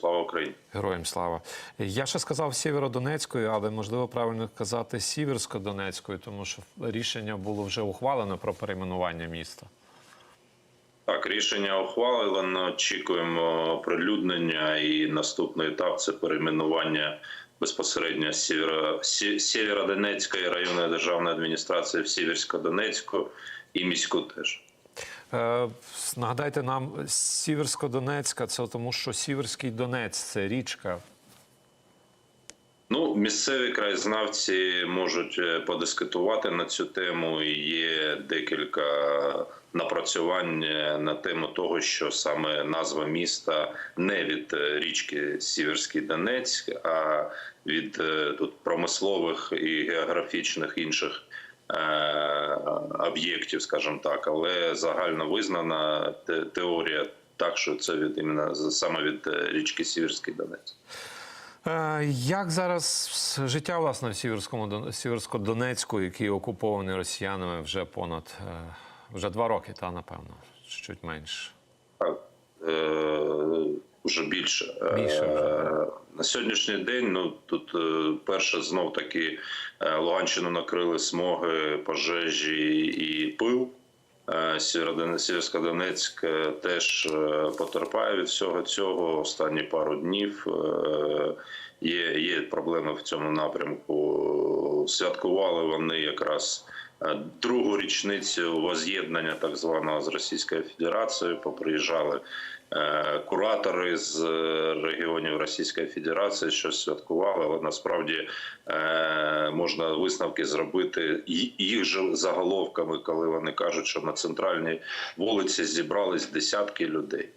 Слава Україні! Героям слава. Я ще сказав Сєвєродонецькою, але можливо правильно казати Сіверсько-Донецькою, тому що рішення було вже ухвалено про перейменування міста. Так, рішення ухвалено. Очікуємо прилюднення, і наступний етап це перейменування безпосередньо Сєвєро- Сє- Сєвєродонецької районної державної адміністрації в Сіверсько-Донецьку і міську теж. Е, нагадайте нам, Сіверсько-Донецька це тому, що Сіверський Донець це річка. Ну, місцеві краєзнавці можуть е, подискутувати на цю тему. Є декілька напрацювань е, на тему того, що саме назва міста не від річки Сіверський Донець, а від тут промислових і географічних інших об'єктів, скажімо так, але загально визнана теорія так, що це від іменно саме від е, річки Сіверський Донець. Е, Як зараз життя власне в Сіверському Сіверсько-Донецьку, який окупований росіянами вже понад е, вже два роки, та напевно, чуть менше. Так, е, вже більше. Більше вже, Е, На сьогоднішній день ну тут е, перше знов таки е, Луганщину накрили смоги, пожежі і пил. Е, Сєвєродон- Сєвєрсько-Донецьк е, теж е, потерпає від всього цього. Останні пару днів е, є, є проблеми в цьому напрямку. Святкували вони якраз е, другу річницю воз'єднання так званого з Російською Федерацією. Поприїжджали е, куратори з е, регіонів Російської Федерації, що святкували, але насправді е, можна висновки зробити їх же заголовками, коли вони кажуть, що на центральній вулиці зібрались десятки людей.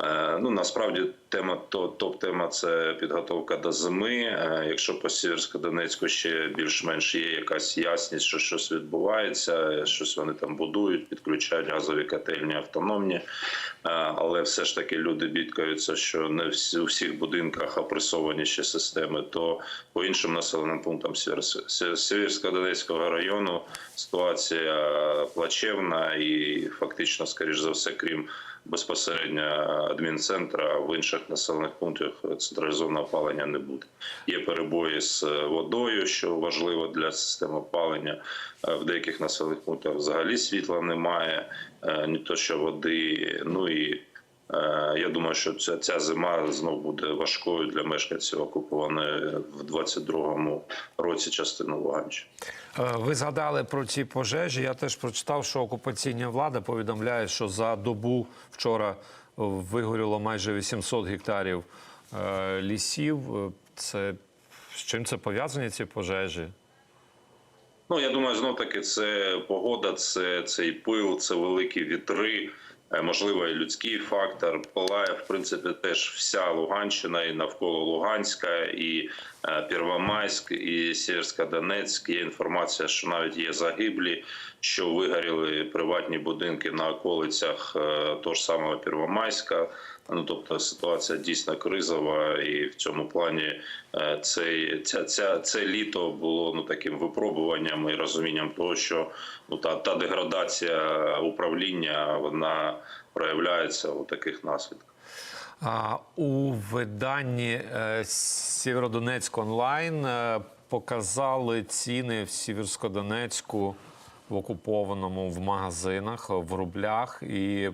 Е, Ну насправді тема то топ-тема це підготовка до зими. Е, Якщо по Сіверсько-Донецьку ще більш-менш є якась ясність, що щось відбувається, щось вони там будують, підключають газові котельні автономні. Е, Але все ж таки люди бідкаються, що не всі у всіх будинках опресовані ще системи. То по іншим населеним пунктам Сєвєрсько-Донецького району ситуація плачевна і фактично, скоріш за все, крім безпосередньо адмінцентра в інших населених пунктах централізованого опалення не буде. Є перебої з водою, що важливо для системи опалення. Е, В деяких населених пунктах взагалі світла немає, е, не то що води. Ну і е, я думаю, що ця, ця зима знов буде важкою для мешканців окупованої в 22-му році частини Луганщини. Е, Ви згадали про ці пожежі. Я теж прочитав, що окупаційна влада повідомляє, що за добу вчора е, вигоріло майже 800 гектарів е, лісів. Е, Це з чим це пов'язані ці пожежі? Ну я думаю, знов таки це погода, це цей пил, це великі вітри. Е, Можливо, і людський фактор. Палає, в принципі, теж вся Луганщина і навколо Луганська, і е, Первомайськ, і Сєвєрсько-Донецьк. Є інформація, що навіть є загиблі, що вигоріли приватні будинки на околицях е, того ж самого Первомайська. Ну тобто ситуація дійсно кризова, і в цьому плані е, цей ця, ця це літо було ну таким випробуванням і розумінням того, що ну та та деградація управління вона проявляється у таких наслідках. У виданні е, Сєвєродонецьк онлайн е, показали ціни в Сєвєрсько-Донецьку в окупованому в магазинах в рублях. І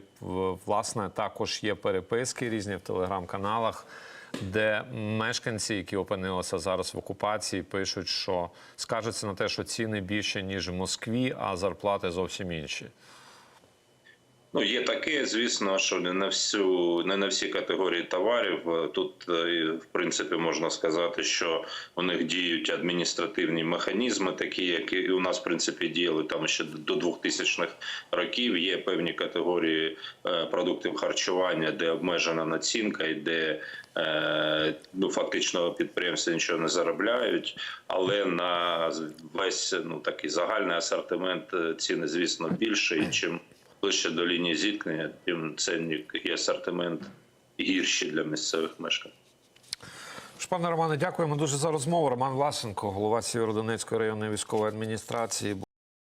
власне також є переписки різні в телеграм-каналах, де мешканці, які опинилися зараз в окупації, пишуть, що скажуться на те, що ціни більше ніж в Москві, а зарплати зовсім інші. Ну, є таке, звісно, що не на всю не на всі категорії товарів. Е, Тут е, в принципі можна сказати, що у них діють адміністративні механізми, такі, які у нас в принципі діяли там ще до 2000-х років. Є певні категорії е, продуктів харчування, де обмежена націнка і де ну фактично підприємства нічого не заробляють, але на весь ну такий загальний асортимент ціни, звісно, більше і чим ближче до лінії зіткнення, тим ценник і асортимент гірші для місцевих мешканців. Пане Романе, дякуємо дуже за розмову. Роман Власенко, голова Сєвєродонецької районної військової адміністрації.